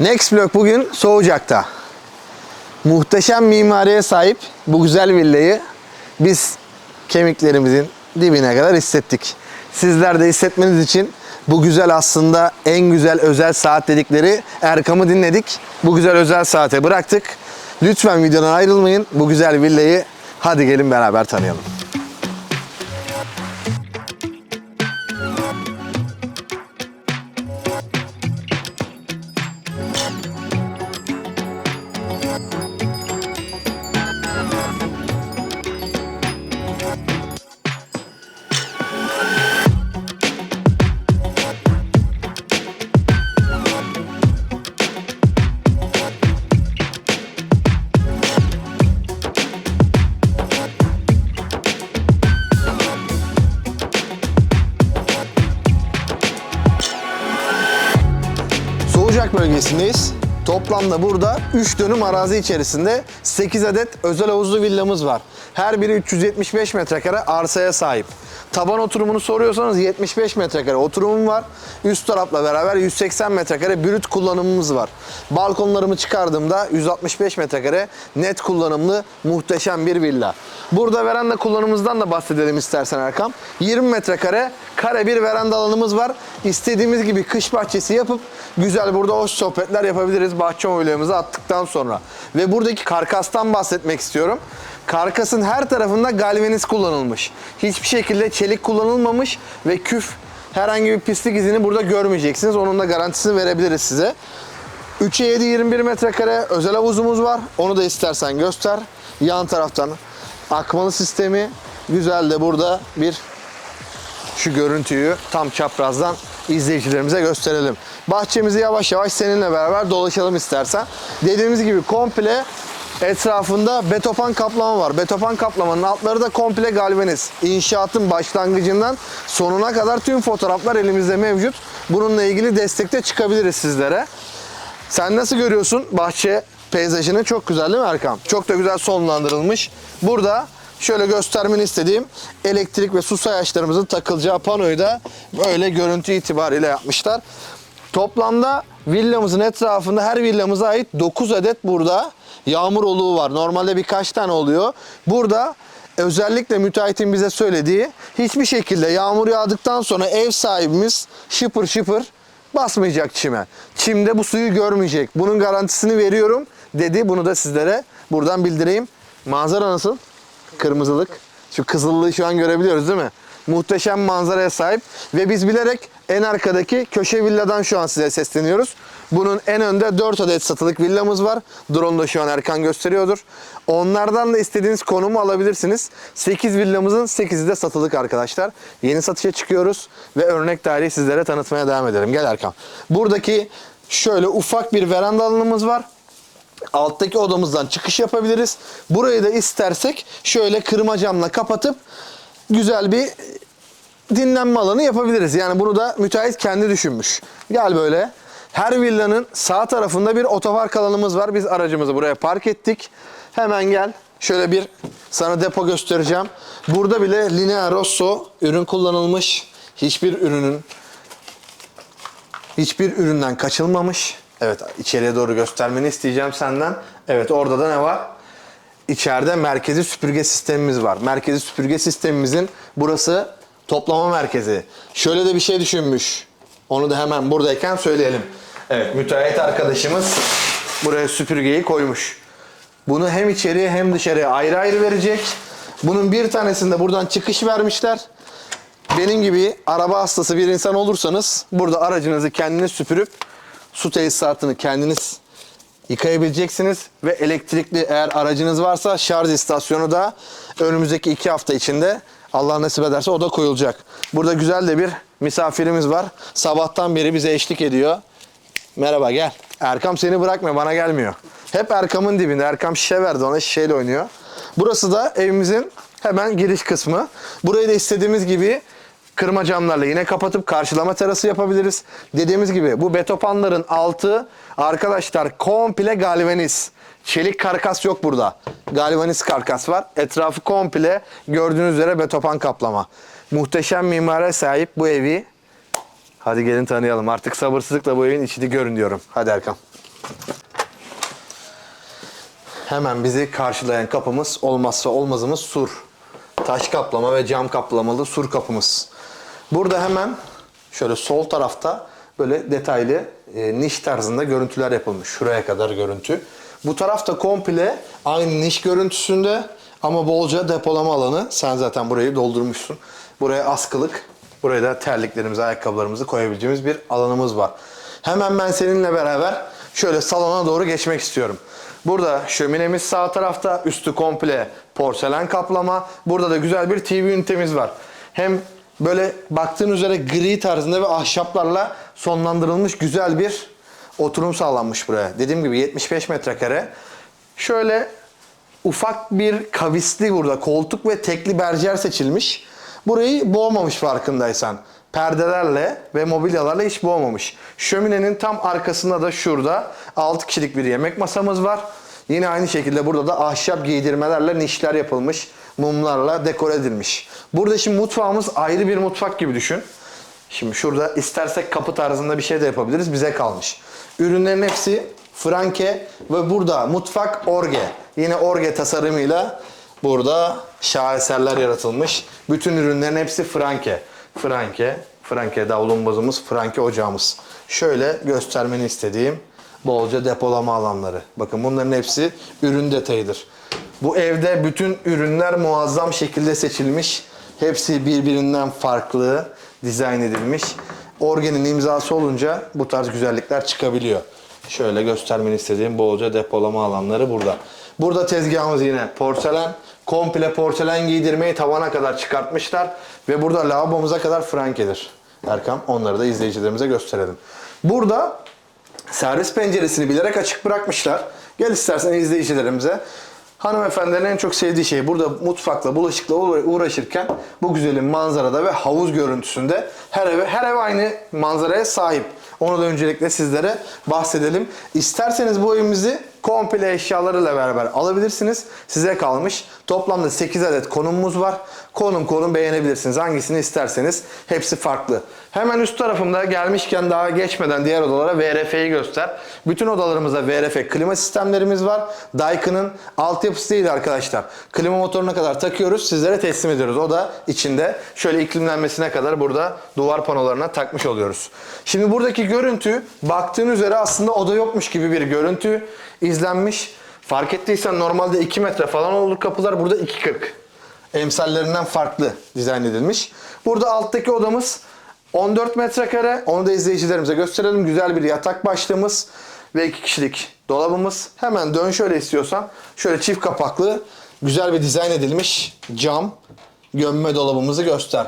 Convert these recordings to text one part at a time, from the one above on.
Next Block bugün Soğucak'ta. Muhteşem mimariye sahip bu güzel villayı biz kemiklerimizin dibine kadar hissettik. Sizler de hissetmeniz için bu güzel aslında en güzel özel saat dedikleri Erkam'ı dinledik. Bu güzel özel saate bıraktık. Lütfen videodan ayrılmayın. Bu güzel villayı hadi gelin beraber tanıyalım. Toplamda burada 3 dönüm arazi içerisinde 8 adet özel havuzlu villamız var. Her biri 375 metrekare arsaya sahip. Taban oturumunu soruyorsanız 75 metrekare oturumum var. Üst tarafla beraber 180 metrekare brüt kullanımımız var. Balkonlarımı çıkardığımda 165 metrekare net kullanımlı muhteşem bir villa. Burada veranda kullanımımızdan da bahsedelim istersen Erkam. 20 metrekare kare bir veranda alanımız var. İstediğimiz gibi kış bahçesi yapıp güzel burada hoş sohbetler yapabiliriz bahçe mobilyamızı attıktan sonra. Ve buradaki karkastan bahsetmek istiyorum. Karkasın her tarafında galvaniz kullanılmış. Hiçbir şekilde çelik kullanılmamış ve küf herhangi bir pislik izini burada görmeyeceksiniz. Onun da garantisini verebiliriz size. 3'e 7 21 metrekare özel havuzumuz var. Onu da istersen göster. Yan taraftan akmalı sistemi güzel de burada bir şu görüntüyü tam çaprazdan izleyicilerimize gösterelim. Bahçemizi yavaş yavaş seninle beraber dolaşalım istersen. Dediğimiz gibi komple etrafında betopan kaplama var. Betopan kaplamanın altları da komple galvaniz. İnşaatın başlangıcından sonuna kadar tüm fotoğraflar elimizde mevcut. Bununla ilgili destekte çıkabiliriz sizlere. Sen nasıl görüyorsun bahçe peyzajını? Çok güzel değil mi Erkan? Çok da güzel sonlandırılmış. Burada şöyle göstermeni istediğim elektrik ve su sayaçlarımızın takılacağı panoyu da böyle görüntü itibariyle yapmışlar. Toplamda villamızın etrafında her villamıza ait 9 adet burada yağmur oluğu var. Normalde birkaç tane oluyor. Burada özellikle müteahhitin bize söylediği hiçbir şekilde yağmur yağdıktan sonra ev sahibimiz şıpır şıpır basmayacak çime. Çimde bu suyu görmeyecek. Bunun garantisini veriyorum dedi. Bunu da sizlere buradan bildireyim. Manzara nasıl? Kırmızılık. Şu kızıllığı şu an görebiliyoruz değil mi? Muhteşem manzaraya sahip ve biz bilerek en arkadaki köşe villadan şu an size sesleniyoruz. Bunun en önde 4 adet satılık villamız var. Drone da şu an Erkan gösteriyordur. Onlardan da istediğiniz konumu alabilirsiniz. 8 villamızın 8'i de satılık arkadaşlar. Yeni satışa çıkıyoruz ve örnek daireyi sizlere tanıtmaya devam edelim. Gel Erkan. Buradaki şöyle ufak bir veranda alanımız var alttaki odamızdan çıkış yapabiliriz. Burayı da istersek şöyle kırma camla kapatıp güzel bir dinlenme alanı yapabiliriz. Yani bunu da müteahhit kendi düşünmüş. Gel böyle. Her villanın sağ tarafında bir otopark alanımız var. Biz aracımızı buraya park ettik. Hemen gel. Şöyle bir sana depo göstereceğim. Burada bile Linea Rosso ürün kullanılmış. Hiçbir ürünün hiçbir üründen kaçılmamış. Evet içeriye doğru göstermeni isteyeceğim senden. Evet orada da ne var? İçeride merkezi süpürge sistemimiz var. Merkezi süpürge sistemimizin burası toplama merkezi. Şöyle de bir şey düşünmüş. Onu da hemen buradayken söyleyelim. Evet müteahhit arkadaşımız buraya süpürgeyi koymuş. Bunu hem içeriye hem dışarıya ayrı ayrı verecek. Bunun bir tanesinde buradan çıkış vermişler. Benim gibi araba hastası bir insan olursanız burada aracınızı kendiniz süpürüp su tesisatını kendiniz yıkayabileceksiniz ve elektrikli eğer aracınız varsa şarj istasyonu da önümüzdeki iki hafta içinde Allah nasip ederse o da koyulacak. Burada güzel de bir misafirimiz var. Sabahtan beri bize eşlik ediyor. Merhaba gel. Erkam seni bırakmıyor bana gelmiyor. Hep Erkam'ın dibinde. Erkam şişe verdi ona şişeyle oynuyor. Burası da evimizin hemen giriş kısmı. Burayı da istediğimiz gibi kırma camlarla yine kapatıp karşılama terası yapabiliriz. Dediğimiz gibi bu betopanların altı arkadaşlar komple galvaniz. Çelik karkas yok burada. Galvaniz karkas var. Etrafı komple gördüğünüz üzere betopan kaplama. Muhteşem mimare sahip bu evi Hadi gelin tanıyalım. Artık sabırsızlıkla bu evin içini görün diyorum. Hadi Erkan. Hemen bizi karşılayan kapımız olmazsa olmazımız sur. Taş kaplama ve cam kaplamalı sur kapımız. Burada hemen şöyle sol tarafta böyle detaylı e, niş tarzında görüntüler yapılmış. Şuraya kadar görüntü. Bu tarafta komple aynı niş görüntüsünde ama bolca depolama alanı. Sen zaten burayı doldurmuşsun. Buraya askılık, buraya da terliklerimizi, ayakkabılarımızı koyabileceğimiz bir alanımız var. Hemen ben seninle beraber şöyle salona doğru geçmek istiyorum. Burada şöminemiz sağ tarafta, üstü komple porselen kaplama. Burada da güzel bir TV ünitemiz var. Hem böyle baktığın üzere gri tarzında ve ahşaplarla sonlandırılmış güzel bir oturum sağlanmış buraya. Dediğim gibi 75 metrekare. Şöyle ufak bir kavisli burada koltuk ve tekli berjer seçilmiş. Burayı boğmamış farkındaysan. Perdelerle ve mobilyalarla hiç boğmamış. Şöminenin tam arkasında da şurada 6 kişilik bir yemek masamız var. Yine aynı şekilde burada da ahşap giydirmelerle nişler yapılmış. Mumlarla dekore edilmiş. Burada şimdi mutfağımız ayrı bir mutfak gibi düşün. Şimdi şurada istersek kapı tarzında bir şey de yapabiliriz. Bize kalmış. Ürünlerin hepsi Franke ve burada mutfak Orge. Yine Orge tasarımıyla burada şaheserler yaratılmış. Bütün ürünlerin hepsi Franke. Franke, Franke davlumbazımız, Franke ocağımız. Şöyle göstermeni istediğim bolca depolama alanları. Bakın bunların hepsi ürün detayıdır. Bu evde bütün ürünler muazzam şekilde seçilmiş. Hepsi birbirinden farklı dizayn edilmiş. Orgenin imzası olunca bu tarz güzellikler çıkabiliyor. Şöyle göstermeni istediğim bolca depolama alanları burada. Burada tezgahımız yine porselen. Komple porselen giydirmeyi tavana kadar çıkartmışlar. Ve burada lavabomuza kadar frankedir. Erkam onları da izleyicilerimize gösterelim. Burada servis penceresini bilerek açık bırakmışlar. Gel istersen izleyicilerimize. Hanımefendilerin en çok sevdiği şey burada mutfakla, bulaşıkla uğra- uğraşırken bu güzelim manzarada ve havuz görüntüsünde her ev, her ev aynı manzaraya sahip. Onu da öncelikle sizlere bahsedelim. İsterseniz bu evimizi komple eşyalarıyla beraber alabilirsiniz. Size kalmış. Toplamda 8 adet konumumuz var. Konum konum beğenebilirsiniz. Hangisini isterseniz. Hepsi farklı. Hemen üst tarafımda gelmişken daha geçmeden diğer odalara VRF'yi göster. Bütün odalarımızda VRF klima sistemlerimiz var. Daikin'in altyapısı değil arkadaşlar. Klima motoruna kadar takıyoruz. Sizlere teslim ediyoruz. O da içinde şöyle iklimlenmesine kadar burada duvar panolarına takmış oluyoruz. Şimdi buradaki görüntü baktığın üzere aslında oda yokmuş gibi bir görüntü izlenmiş. Fark ettiysen normalde 2 metre falan olur kapılar. Burada 2.40 emsallerinden farklı dizayn edilmiş. Burada alttaki odamız 14 metrekare. Onu da izleyicilerimize gösterelim. Güzel bir yatak başlığımız ve iki kişilik dolabımız. Hemen dön şöyle istiyorsan. Şöyle çift kapaklı güzel bir dizayn edilmiş cam gömme dolabımızı göster.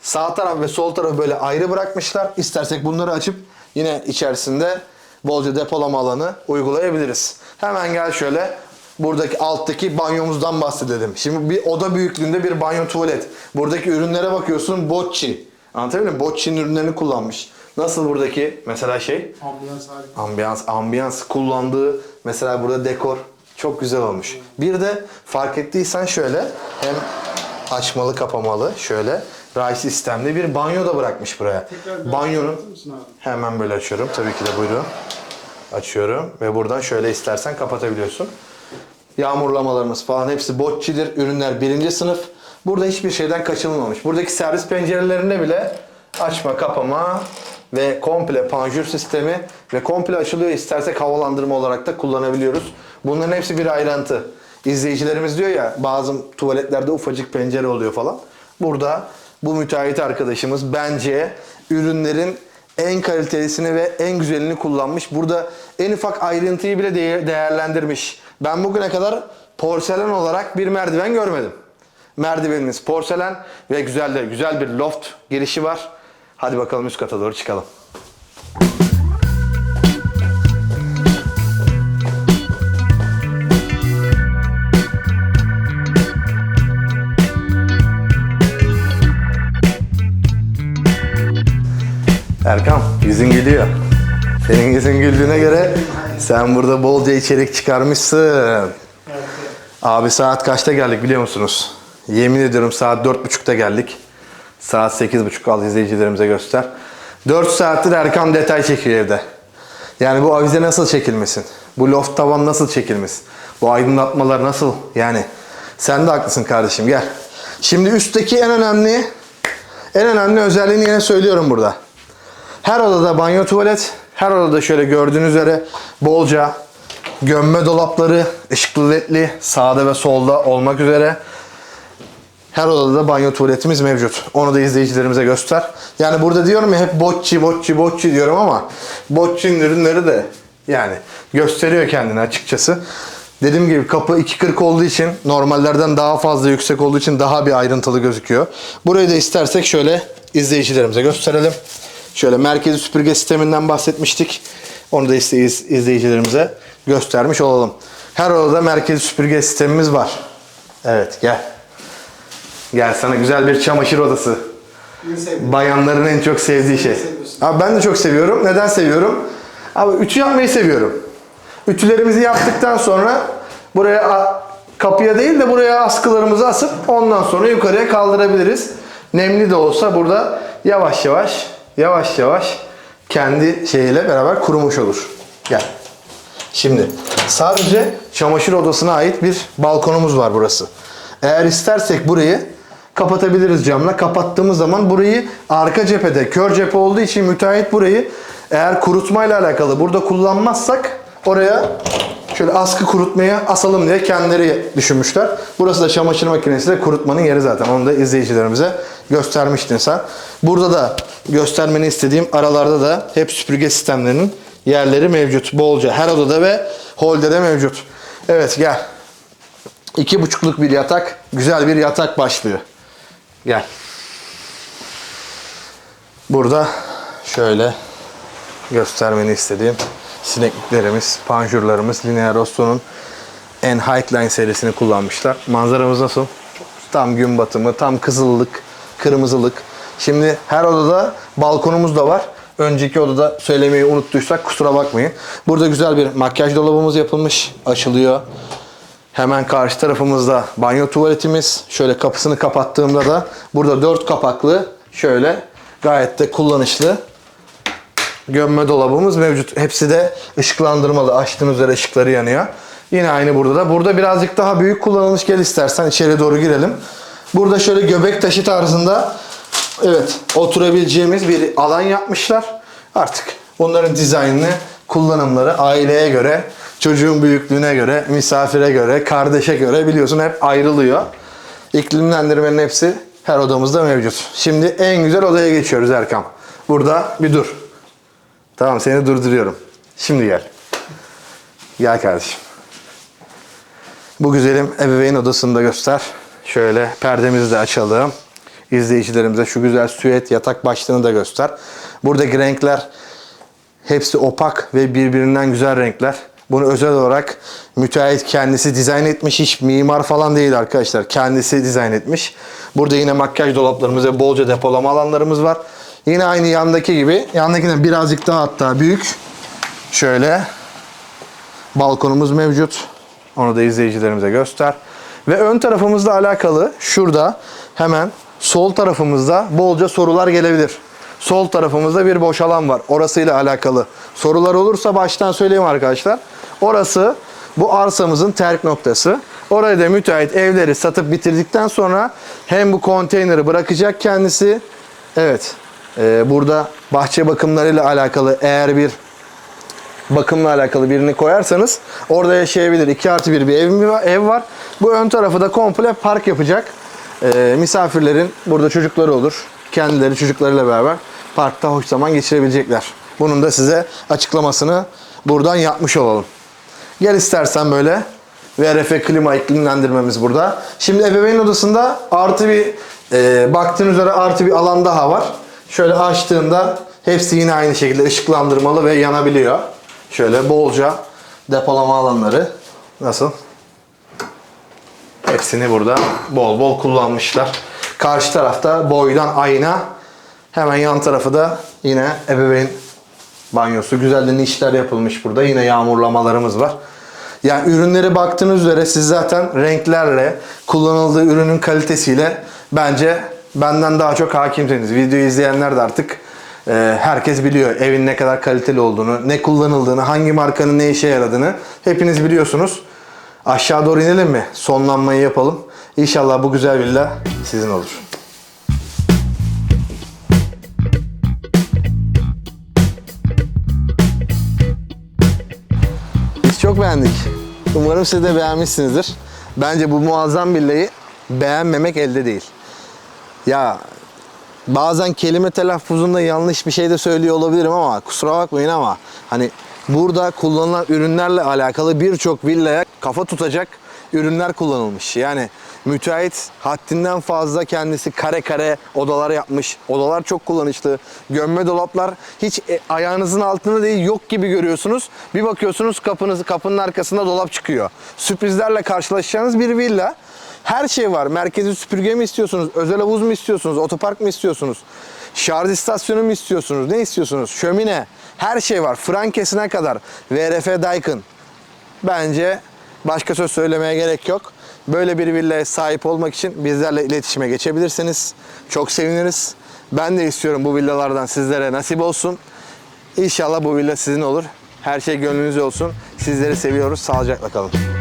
Sağ taraf ve sol tarafı böyle ayrı bırakmışlar. İstersek bunları açıp yine içerisinde bolca depolama alanı uygulayabiliriz. Hemen gel şöyle buradaki alttaki banyomuzdan bahsedelim. Şimdi bir oda büyüklüğünde bir banyo tuvalet. Buradaki ürünlere bakıyorsun Bocci. Anlatabiliyor muyum? Bocci'nin ürünlerini kullanmış. Nasıl buradaki mesela şey? Ambulans harika. Ambiyans, ambiyans kullandığı mesela burada dekor çok güzel olmuş. Bir de fark ettiysen şöyle hem açmalı kapamalı şöyle ray sistemli bir banyo da bırakmış buraya. Tekrar Banyonun hemen böyle açıyorum. Tabii ki de buyurun. Açıyorum ve buradan şöyle istersen kapatabiliyorsun. Yağmurlamalarımız falan hepsi botçidir. Ürünler birinci sınıf. Burada hiçbir şeyden kaçınılmamış. Buradaki servis pencerelerinde bile açma, kapama ve komple panjur sistemi ve komple açılıyor. İstersek havalandırma olarak da kullanabiliyoruz. Bunların hepsi bir ayrıntı. İzleyicilerimiz diyor ya bazı tuvaletlerde ufacık pencere oluyor falan. Burada bu müteahhit arkadaşımız bence ürünlerin en kalitelisini ve en güzelini kullanmış. Burada en ufak ayrıntıyı bile değer- değerlendirmiş. Ben bugüne kadar porselen olarak bir merdiven görmedim. Merdivenimiz porselen ve güzel de güzel bir loft girişi var. Hadi bakalım üst kata doğru çıkalım. Erkan yüzün gülüyor. Senin yüzün güldüğüne göre sen burada bolca içerik çıkarmışsın. Abi saat kaçta geldik biliyor musunuz? Yemin ediyorum saat dört buçukta geldik. Saat sekiz buçuk al izleyicilerimize göster. 4 saattir Erkan detay çekiyor evde. Yani bu avize nasıl çekilmesin? Bu loft tavan nasıl çekilmesin? Bu aydınlatmalar nasıl? Yani sen de haklısın kardeşim gel. Şimdi üstteki en önemli en önemli özelliğini yine söylüyorum burada. Her odada banyo tuvalet, her odada şöyle gördüğünüz üzere bolca gömme dolapları, ışıklı ledli sağda ve solda olmak üzere her odada da banyo tuvaletimiz mevcut. Onu da izleyicilerimize göster. Yani burada diyorum ya hep bocci, bocci, bocci diyorum ama bocci'nin ürünleri de yani gösteriyor kendini açıkçası. Dediğim gibi kapı 2.40 olduğu için normallerden daha fazla yüksek olduğu için daha bir ayrıntılı gözüküyor. Burayı da istersek şöyle izleyicilerimize gösterelim. Şöyle merkezi süpürge sisteminden bahsetmiştik. Onu da izleyicilerimize göstermiş olalım. Her odada merkezi süpürge sistemimiz var. Evet gel. Gel sana güzel bir çamaşır odası. Bayanların en çok sevdiği şey. Abi ben de çok seviyorum. Neden seviyorum? Abi ütü yapmayı seviyorum. Ütülerimizi yaptıktan sonra buraya kapıya değil de buraya askılarımızı asıp ondan sonra yukarıya kaldırabiliriz. Nemli de olsa burada yavaş yavaş yavaş yavaş kendi şeyiyle beraber kurumuş olur. Gel. Şimdi sadece çamaşır odasına ait bir balkonumuz var burası. Eğer istersek burayı kapatabiliriz camla. Kapattığımız zaman burayı arka cephede, kör cephe olduğu için müteahhit burayı eğer kurutmayla alakalı burada kullanmazsak oraya şöyle askı kurutmaya asalım diye kendileri düşünmüşler. Burası da çamaşır makinesiyle kurutmanın yeri zaten. Onu da izleyicilerimize göstermiştin sen. Burada da göstermeni istediğim aralarda da hep süpürge sistemlerinin yerleri mevcut. Bolca her odada ve holde de mevcut. Evet gel. İki buçukluk bir yatak. Güzel bir yatak başlıyor. Gel. Burada şöyle göstermeni istediğim sinekliklerimiz, panjurlarımız Linea Rosso'nun en Highline serisini kullanmışlar. Manzaramız nasıl? Tam gün batımı, tam kızıllık, kırmızılık. Şimdi her odada balkonumuz da var. Önceki odada söylemeyi unuttuysak kusura bakmayın. Burada güzel bir makyaj dolabımız yapılmış. Açılıyor. Hemen karşı tarafımızda banyo tuvaletimiz. Şöyle kapısını kapattığımda da burada dört kapaklı şöyle gayet de kullanışlı gömme dolabımız mevcut. Hepsi de ışıklandırmalı. Açtığınız üzere ışıkları yanıyor. Yine aynı burada da. Burada birazcık daha büyük kullanılmış. Gel istersen içeri doğru girelim. Burada şöyle göbek taşı tarzında evet oturabileceğimiz bir alan yapmışlar. Artık bunların dizaynını, kullanımları aileye göre, çocuğun büyüklüğüne göre, misafire göre, kardeşe göre biliyorsun hep ayrılıyor. İklimlendirmenin hepsi her odamızda mevcut. Şimdi en güzel odaya geçiyoruz Erkam. Burada bir dur. Tamam seni durduruyorum. Şimdi gel. Gel kardeşim. Bu güzelim ebeveyn odasını da göster. Şöyle perdemizi de açalım. İzleyicilerimize şu güzel süet yatak başlığını da göster. Buradaki renkler hepsi opak ve birbirinden güzel renkler. Bunu özel olarak müteahhit kendisi dizayn etmiş. Hiç mimar falan değil arkadaşlar. Kendisi dizayn etmiş. Burada yine makyaj dolaplarımız ve bolca depolama alanlarımız var. Yine aynı yandaki gibi. Yandakinden birazcık daha hatta büyük. Şöyle balkonumuz mevcut. Onu da izleyicilerimize göster. Ve ön tarafımızla alakalı şurada hemen sol tarafımızda bolca sorular gelebilir. Sol tarafımızda bir boş alan var. Orasıyla alakalı sorular olursa baştan söyleyeyim arkadaşlar. Orası bu arsamızın terk noktası. Oraya da müteahhit evleri satıp bitirdikten sonra hem bu konteyneri bırakacak kendisi. Evet. e, burada bahçe bakımlarıyla alakalı eğer bir bakımla alakalı birini koyarsanız orada yaşayabilir. 2 artı 1 bir ev, ev var. Bu ön tarafı da komple park yapacak. Ee, misafirlerin burada çocukları olur. Kendileri çocuklarıyla beraber parkta hoş zaman geçirebilecekler. Bunun da size açıklamasını buradan yapmış olalım. Gel istersen böyle. VRF klima iklimlendirmemiz burada. Şimdi ebeveyn odasında artı bir e, baktığın üzere artı bir alan daha var. Şöyle açtığında hepsi yine aynı şekilde ışıklandırmalı ve yanabiliyor. Şöyle bolca depolama alanları. Nasıl? Hepsini burada bol bol kullanmışlar. Karşı tarafta boydan ayna. Hemen yan tarafı da yine ebeveyn banyosu. Güzel de nişler yapılmış burada. Yine yağmurlamalarımız var. Yani ürünlere baktığınız üzere siz zaten renklerle, kullanıldığı ürünün kalitesiyle bence benden daha çok hakimsiniz. Videoyu izleyenler de artık Ee, herkes biliyor evin ne kadar kaliteli olduğunu, ne kullanıldığını, hangi markanın ne işe yaradığını hepiniz biliyorsunuz. Aşağı doğru inelim mi? Sonlanmayı yapalım. İnşallah bu güzel villa sizin olur. Biz çok beğendik. Umarım siz de beğenmişsinizdir. Bence bu muazzam villayı beğenmemek elde değil. Ya bazen kelime telaffuzunda yanlış bir şey de söylüyor olabilirim ama kusura bakmayın ama hani burada kullanılan ürünlerle alakalı birçok villaya kafa tutacak ürünler kullanılmış. Yani müteahhit haddinden fazla kendisi kare kare odalar yapmış. Odalar çok kullanışlı. Gömme dolaplar hiç e, ayağınızın altında değil yok gibi görüyorsunuz. Bir bakıyorsunuz kapınız kapının arkasında dolap çıkıyor. Sürprizlerle karşılaşacağınız bir villa. Her şey var. Merkezi süpürge mi istiyorsunuz? Özel havuz mu istiyorsunuz? Otopark mı istiyorsunuz? Şarj istasyonu mu istiyorsunuz? Ne istiyorsunuz? Şömine. Her şey var. Frankesine kadar. VRF Daikin. Bence başka söz söylemeye gerek yok. Böyle bir villaya sahip olmak için bizlerle iletişime geçebilirsiniz. Çok seviniriz. Ben de istiyorum bu villalardan sizlere nasip olsun. İnşallah bu villa sizin olur. Her şey gönlünüzce olsun. Sizleri seviyoruz. Sağlıcakla kalın.